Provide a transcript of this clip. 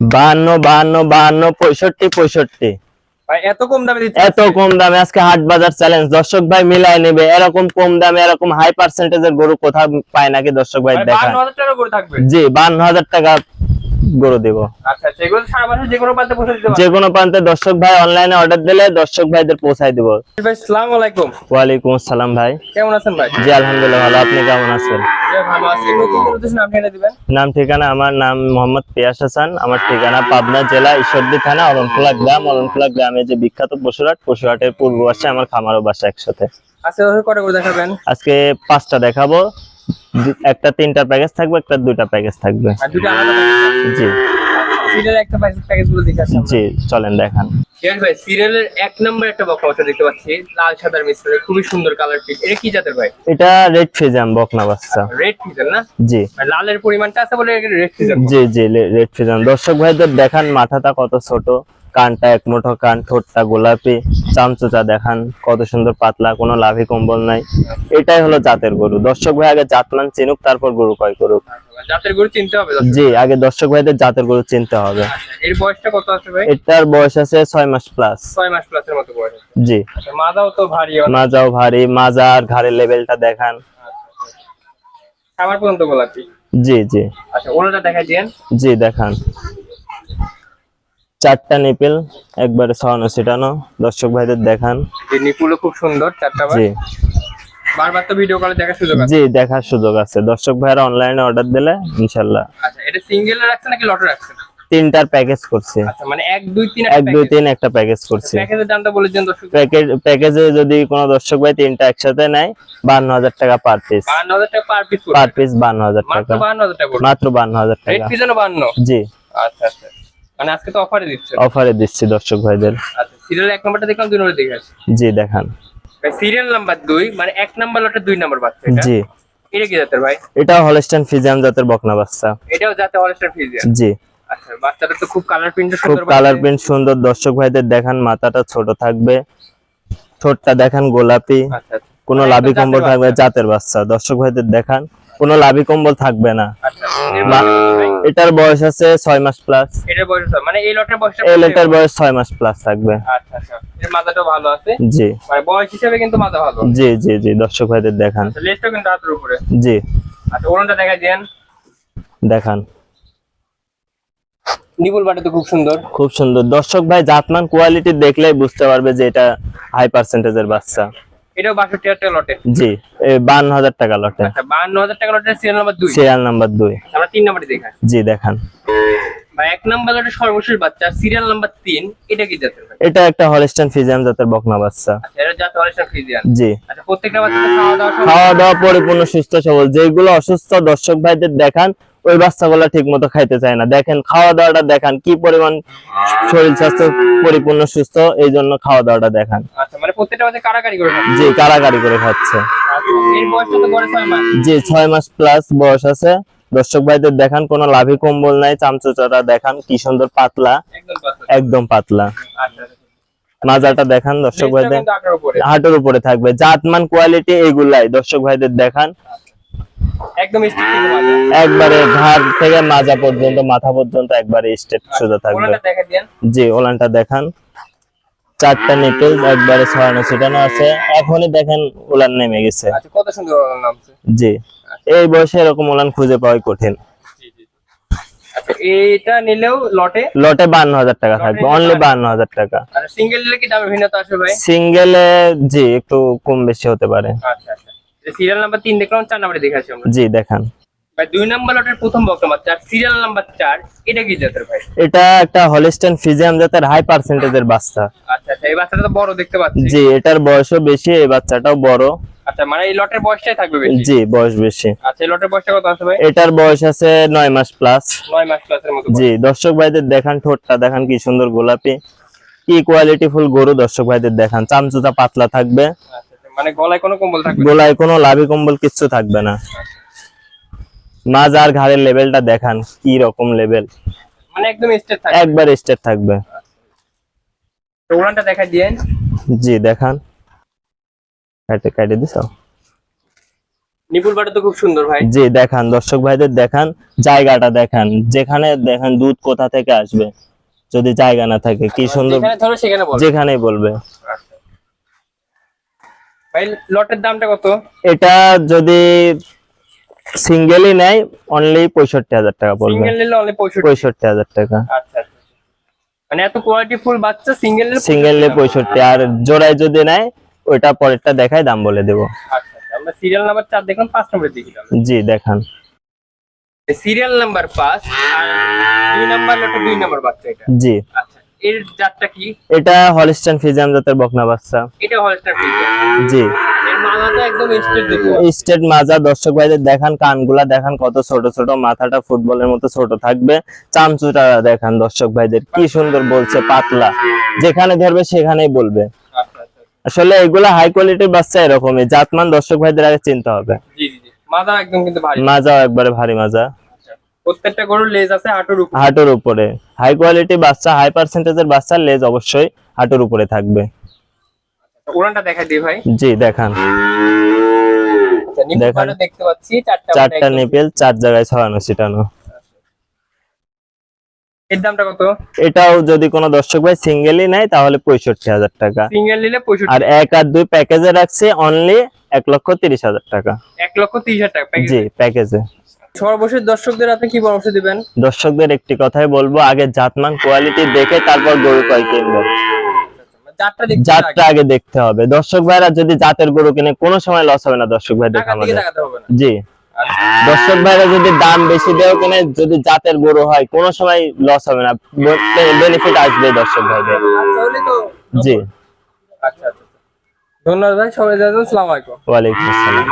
বাহান্ন বাহান্ন বাহান্ন পঁয়ষট্টি পঁয়ষট্টি। এত কম দামে এত কম দামে আজকে হাট বাজার চ্যালেঞ্জ দর্শক ভাই মিলাই নেবে। এরকম কম দামে এরকম হাই পার্সেন্টেজের গরু কোথাও পায় নাকি দর্শক ভাই বান্ন থাকবে। জি বান্ন হাজার টাকা গরু দিব। আচ্ছা আচ্ছা যে কোনো প্রান্তে দর্শক ভাই অনলাইনে অর্ডার দিলে দর্শক ভাইদের পৌঁছাই দিব। ওয়ালাইকুম আসসালাম ভাই। কেমন আছেন ভাই? জি আলহামদুলিল্লাহ ভালো। আপনি কেমন আছেন? নাম ঠিকানা আমার নাম মোহাম্মদ পিয়াস হাসান। আমার ঠিকানা পাবনা জেলা ঈশ্বরদী থানা অলনখোলা গ্রাম। অলনখোলা গ্রামে যে বিখ্যাত পশুহাট পশুহাটের পূর্ব পাশে আমার খামারও বাসা একসাথে। আজকে কটা করে দেখাবেন? আজকে পাঁচটা দেখাবো। একটা তিনটা প্যাকেজ থাকবে একটা দুইটা প্যাকেজ থাকবে। জি। চলেন দেখান। ভাই সিরিয়ালের এক নম্বর একটা বাচ্চা দেখতে পাচ্ছি। লাল সাদার মিশ্রণে খুবই সুন্দর কালার এটা কি জাতের ভাই? এটা রেড ফিজাম বকনা বাচ্চা। রেড ফিজার না? জি। লালের পরিমাণটা আছে বলে রেড ফিজার জি জি রেড ফিজাম দর্শক ভাইদের দেখান মাথাটা কত ছোট। কানটা এক মুঠো কান ঠোঁটটা গোলাপি চামচুচা দেখান কত সুন্দর পাতলা কোনো লাভি কম্বল নাই। এটাই হলো জাতের গরু। দর্শক ভাই আগে জাত জাতমান চিনুক তারপর গরু কয় করুক। জাতের গরু চিনতে হবে জি আগে দর্শক ভাইদের জাতের গরু চিনতে হবে। আচ্ছা, এর বয়সটা কত আছে ভাই? এটার বয়স আছে ছয় মাস প্লাস ছয় মাস প্লাসের মতো বয়স। জি। আচ্ছা তো ভারী মাজাও ভারী মাজা আর ঘাড়ের লেভেলটা দেখান। পর্যন্ত গোলাপি। জি জি। আচ্ছা ওনাটা জি দেখান। চারটা নিপেল একবারে ছড়ানো ছিটানো। দর্শক ভাইদের দেখান। নিপুলও খুব সুন্দর চারটা জি। বারবার তো ভিডিও কলে দেখার সুযোগ আছে। জি দেখার সুযোগ আছে। দর্শক ভাইরা অনলাইনে অর্ডার দিলে আচ্ছা এটা সিঙ্গেলে রাখছেন নাকি লটে রাখছেন তিনটার প্যাকেজ করছি। আচ্ছা মানে একটা প্যাকেজ করছি। প্যাকেজের দামটা বলে দিন দর্শক। প্যাকেজ প্যাকেজে যদি কোনো দর্শক ভাই তিনটা একসাথে নেয় বান্ন হাজার টাকা পার পিস টাকা পার পিস পার পিস বান্ন হাজার মাত্র টাকা। মাত্র বান্ন হাজার টাকা। জি। আচ্ছা আচ্ছা। মানে আজকে তো অফারে দিচ্ছে। অফারে দিচ্ছি দর্শক ভাইদের। আচ্ছা সিরিয়াল এক নাম্বারটা দেখলাম দুই নম্বর দেখে জি দেখান। সিরিয়াল নাম্বার দুই মানে এক নাম্বার লটে দুই নাম্বার বাচ্চা এটা। জি। এটা কি জাতের ভাই? এটা হলস্টাইন জাতের বকনা বাচ্চা। এটাও যাতে হলস্টার ফিজিয়ান জি। আচ্ছা বাচ্চাটা তো খুব কালার প্রিন্ট খুব সুন্দর কালার প্রিন্ট সুন্দর। দর্শক ভাইদের দেখান মাথাটা ছোট থাকবে। ঠোঁটটা দেখান গোলাপি। আচ্ছা আচ্ছা। কোনো মানে লাভি কম্বল থাকবে জাতের বাচ্চা। দর্শক ভাইদের দেখান। কোনো লাভি কম্বল থাকবে না। আচ্ছা বয়স? এটার বয়স আছে ছয় মাস প্লাস এটার বয়স? মানে এই লটের বয়সটা এই? লেটার বয়স ছয় মাস প্লাস থাকবে। আচ্ছা আচ্ছা। এর মাথাটাও ভালো আছে? জি। মানে বয়স হিসাবে কিন্তু মাথা ভালো জি জি জি দর্শক ভাইদের দেখান। আচ্ছা লেজটাও কিন্তু হাতের উপরে। জি। আচ্ছা ওরনটা দেখা দেন। দেখান। নিপুল বাটা তো খুব সুন্দর। খুব সুন্দর। দর্শক ভাই জাতমান কোয়ালিটি দেখলেই বুঝতে পারবে যে এটা হাই পার্সেন্টেজের বাচ্চা। এটাও বাষট্টি হাজার টাকা লটে। জি এই বান্ন হাজার টাকা লটে। আচ্ছা বান্ন হাজার টাকা লটের সিরিয়াল নাম্বার দুই। সিরিয়াল নাম্বার দুই। আমরা তিন নাম্বারটি দেখা জি দেখান। বা এক নাম্বার লটের সর্বশেষ বাচ্চা সিরিয়াল নাম্বার তিন এটা কি জাতের ভাই? এটা একটা হলস্টাইন ফিজিয়াম জাতের বকনা বাচ্চা। আচ্ছা এটা জাত ফ্রিজিয়ান জি। আচ্ছা প্রত্যেকটা বাচ্চা খাওয়া দাওয়া খাওয়া দাওয়া পরিপূর্ণ সুস্থ সবল। যেগুলো অসুস্থ দর্শক ভাইদের দেখান ওই বাচ্চাগুলো ঠিক মতো খাইতে চায় না। দেখেন খাওয়া দাওয়াটা দেখান কি পরিমাণ শরীর স্বাস্থ্য পরিপূর্ণ সুস্থ এই জন্য খাওয়া দাওয়াটা দেখান। আচ্ছা মানে কারাকারি করে খাবে জি কারাগারি করে খাচ্ছে। আচ্ছা জি ছয় মাস প্লাস বয়স আছে। দর্শক ভাইদের দেখান কোনো লাভি কম্বল নাই চামচুচাটা দেখান কি সুন্দর পাতলা। একদম পাতলা। আচ্ছা মাজাটা দেখান দর্শক ভাইদের। হাটের উপরে। হাঁটুর উপরে থাকবে। জাতমান কোয়ালিটি এইগুলাই দর্শক ভাইদের দেখান। একদম একবারে ঘাড় থেকে মাজা পর্যন্ত মাথা পর্যন্ত একবারে স্টেট সোজা থাকবে। জি ওলানটা দেখান। চারটা নিপেল একবারে ছড়ানো ছিটানো আছে। এখনই দেখেন ওলান নেমে গেছে। আচ্ছা কত সুন্দর ওরন নামছে। জি এই বয়সে এরকম ওলান খুঁজে পাওয়াই কঠিন। আচ্ছা এইটা নিলেও লটে? লটে বান্ন হাজার টাকা থাকবে অনলি বান্ন হাজার টাকা। আর সিঙ্গেল নিলে কি দামের ভিন্নতা আসবে ভাই? সিঙ্গেলে জি একটু কম বেশি হতে পারে। আচ্ছা আচ্ছা। সিরিয়াল নাম্বার তিন দেখলাম চার নাম্বারে আমরা। জি দেখান। ভাই দুই নাম্বার লটের প্রথম সিরিয়াল নাম্বার চার এটা কি জাতের ভাই? এটা একটা ফিজিয়াম জাতের হাই পার্সেন্টেজের বাচ্চা। আচ্ছা আচ্ছা এই বাচ্চাটা তো বড় দেখতে পাচ্ছি। জি এটার বয়সও বেশি এই বাচ্চাটাও বড়। আচ্ছা মানে এই লটের বয়সটাই থাকবে বেশি? জি বয়স বেশি। আচ্ছা এই লটের বয়সটা কত আছে ভাই? এটার বয়স আছে নয় মাস প্লাস নয় মাস ক্লাসের মতো জি দর্শক ভাইদের দেখান ঠোঁটটা দেখান কি সুন্দর গোলাপি। কি কোয়ালিটি ফুল গরু দর্শক ভাইদের দেখান। চামচুচা পাতলা থাকবে। আচ্ছা, আচ্ছা, মানে গলায় কোনো কম্বল থাকবে। গোলায় কোনো লাভি কম্বল কিচ্ছু থাকবে না। মাঝ আর ঘাড়ের লেভেলটা দেখান কি রকম লেভেল। মানে একদম স্টেট থাকবে। একবার স্টেট থাকবে। তো উড়ানটা দেখা দিয়েন জি দেখান। কাটে কাটে দিছ? নিপুল বাটা তো খুব সুন্দর ভাই। জি দেখান দর্শক ভাইদের দেখান জায়গাটা দেখান। যেখানে দেখেন দুধ কোথা থেকে আসবে? যদি জায়গা না থাকে কি সুন্দর যেখানে ধরো সেখানে বল। যেখানেই বলবে। ভাই লটের দামটা কত? এটা যদি সিঙ্গেলই নেয় অনলি পঁয়ষট্টি হাজার টাকা পড়বে। সিঙ্গেল নিলে অনলি পঁয়ষট্টি। পঁয়ষট্টি হাজার টাকা। আচ্ছা আচ্ছা মানে এত কোয়ালিটি ফুল বাচ্চা সিঙ্গেল সিঙ্গেল নিলে পঁয়ষট্টি আর জোড়ায় যদি নেয় ওইটা পরেরটা দেখাই দাম বলে দেবো। আচ্ছা আচ্ছা। আমরা সিরিয়াল নাম্বার চার দেখলাম পাঁচ নম্বরের দিকে জি দেখান। সিরিয়াল নাম্বার পাঁচ আর দুই নাম্বার লটে দুই নাম্বার বাচ্চা এটা। জি। আচ্ছা এর জাতটা কি? এটা হলিস্টান ফিজিয়াম জাতের বকনা বাচ্চা। এটা জি। স্টেট মাজা দর্শক ভাইদের দেখান কানগুলা দেখান কত ছোট ছোট মাথাটা ফুটবলের মতো ছোট থাকবে। চামচুটা দেখান দর্শক ভাইদের কি সুন্দর বলছে পাতলা। যেখানে ধরবে সেখানেই বলবে। আচ্ছা আচ্ছা আসলে এগুলা হাই কোয়ালিটির বাচ্চা এরকমই। জাতমান দর্শক ভাইদের আগে চিনতে হবে। একদম কিন্তু ভারী। মাজাও একবারে ভারী মাজা। আচ্ছা। প্রত্যেকটা গরুর লেজ আছে হাঁটুর উপর। হাঁটুর উপরে। হাই কোয়ালিটি বাচ্চা হাই পার্সেন্টেজের বাচ্চার লেজ অবশ্যই হাঁটুর উপরে থাকবে। উড়ানটা দেখা দিই ভাই। জি দেখান। আচ্ছা দেখান। দেখতে পাচ্ছি চারটা চারটা নিপেল চার জায়গায় ছড়ানো ছিটানো। এর দামটা কত? এটাও যদি কোনো দর্শক ভাই সিঙ্গেলই নেয় তাহলে পঁয়ষট্টি হাজার টাকা। সিঙ্গেল নিলে পঁয়ষট্টি। আর এক আর দুই প্যাকেজে রাখছে অনলি এক লক্ষ তিরিশ হাজার টাকা। এক লক্ষ তিরিশ হাজার টাকা জি প্যাকেজে। সর্বশেষ দর্শকদের আপনি কি পরামর্শ দিবেন? দর্শকদের একটি কথাই বলব আগে জাতমান কোয়ালিটি দেখে তারপর গরু। কয় কিনবে জাতটা আগে। দেখতে হবে। দর্শক ভাইরা যদি জাতের গরু কিনে কোনো সময় লস হবে না দর্শক হবে না। জি। দর্শক ভাইরা যদি দাম বেশি দেও কিনে যদি জাতের গরু হয় কোনো সময় লস হবে না। বেনিফিট আসবে দর্শক ভাইদের। জি। আচ্ছা আচ্ছা ধন্যবাদ ভাই সবাই আলাইকুম। আসসালাম।